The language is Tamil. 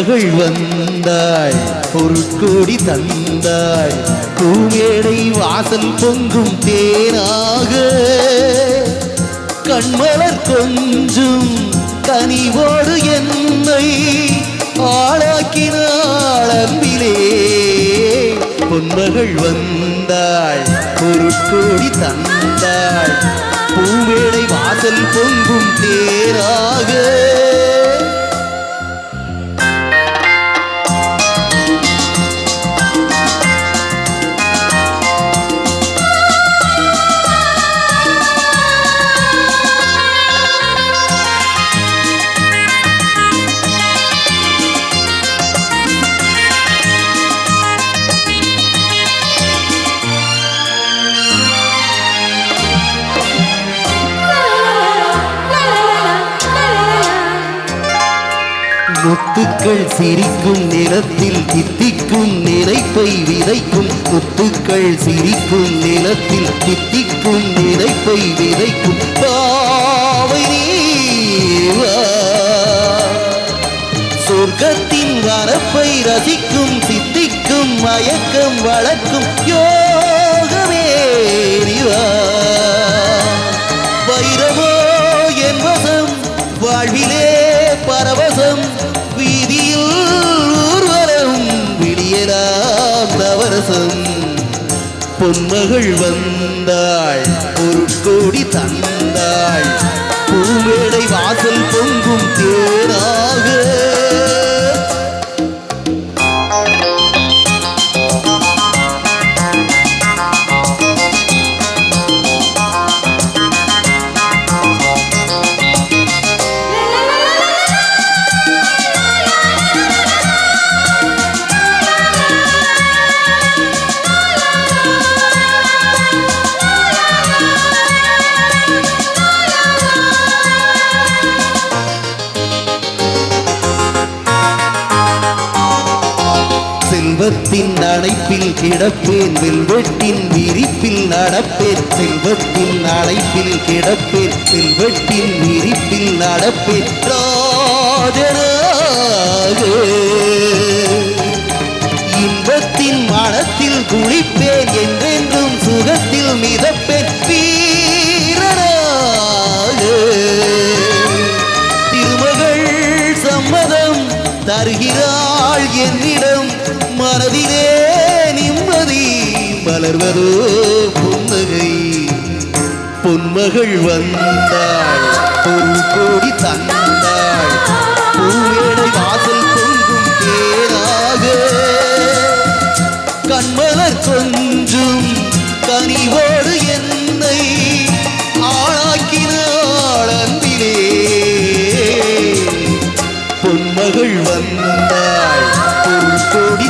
பொன்மகள் வந்தாய் பொருட்கோடி தந்தாய் பூமேடை வாசல் பொங்கும் தேனாக கண்மலர் கொஞ்சும் கனிவோடு என்னை ஆளாக்கினாள் அன்பிலே பொன்மகள் வந்தாள் பொருட்கோடி தந்தாள் பூவேளை வாசல் முத்துக்கள் சிரிக்கும் நிலத்தில் தித்திக்கும் நினைப்பை விதைக்கும். முத்துக்கள் சிரிக்கும் நிலத்தில் தித்திக்கும் நினைப்பை விதைக்கும். பாவை சொர்க்கத்தின் வரப்பை ரசிக்கும் சித்திக்கும் மயக்கம் வளர்க்கும். யோ விடியலாம் நவரசம் பொன்மகள் வந்தாள் ஒரு கோடி தந்தாள் செல்வத்தின் அழைப்பில் கிடப்பேன் வெல்வெட்டின் விரிப்பில் நடப்பேன் செல்வத்தின் அழைப்பில் கிடப்பேன் செல்வெட்டின் விரிப்பில் நடப்பேன். ராஜனாக இன்பத்தின் மனத்தில் குளிப்பேன் என்றென்றும் சுகத்தில் மிதப்பேன். வீரராக திருமகள் சம்மதம் தருகிறார். அவள் என்னிடம் மனதிலே நிம்மதி மலர்வதோ புன்னகை. பொன்மகள் வந்தாள் ஒரு கோடி தந்தாள் பூவேடை வாசல் பொங்கும் தேராக கண்மலர் கொஞ்சும் கனிவோடு என் பொன்மகள் வந்தாள் பொருள் கொடி